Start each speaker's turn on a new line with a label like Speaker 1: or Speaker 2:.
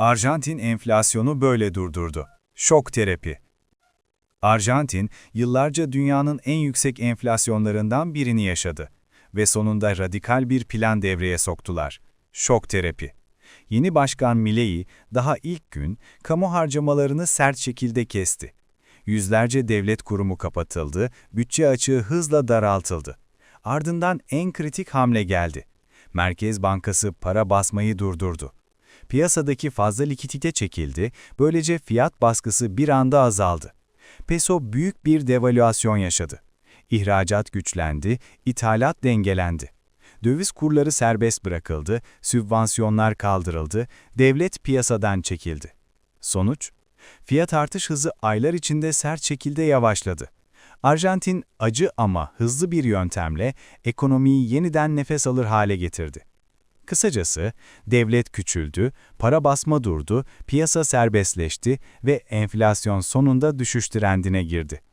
Speaker 1: Arjantin enflasyonu böyle durdurdu. Şok terapi. Arjantin, yıllarca dünyanın en yüksek enflasyonlarından birini yaşadı ve sonunda radikal bir plan devreye soktular. Şok terapi. Yeni başkan Milei daha ilk gün kamu harcamalarını sert şekilde kesti. Yüzlerce devlet kurumu kapatıldı, bütçe açığı hızla daraltıldı. Ardından en kritik hamle geldi. Merkez Bankası para basmayı durdurdu. Piyasadaki fazla likidite çekildi, böylece fiyat baskısı bir anda azaldı. Peso büyük bir devalüasyon yaşadı. İhracat güçlendi, ithalat dengelendi. Döviz kurları serbest bırakıldı, sübvansiyonlar kaldırıldı, devlet piyasadan çekildi. Sonuç? Fiyat artış hızı aylar içinde sert şekilde yavaşladı. Arjantin acı ama hızlı bir yöntemle ekonomiyi yeniden nefes alır hale getirdi. Kısacası devlet küçüldü, para basma durdu, piyasa serbestleşti ve enflasyon sonunda düşüş trendine girdi.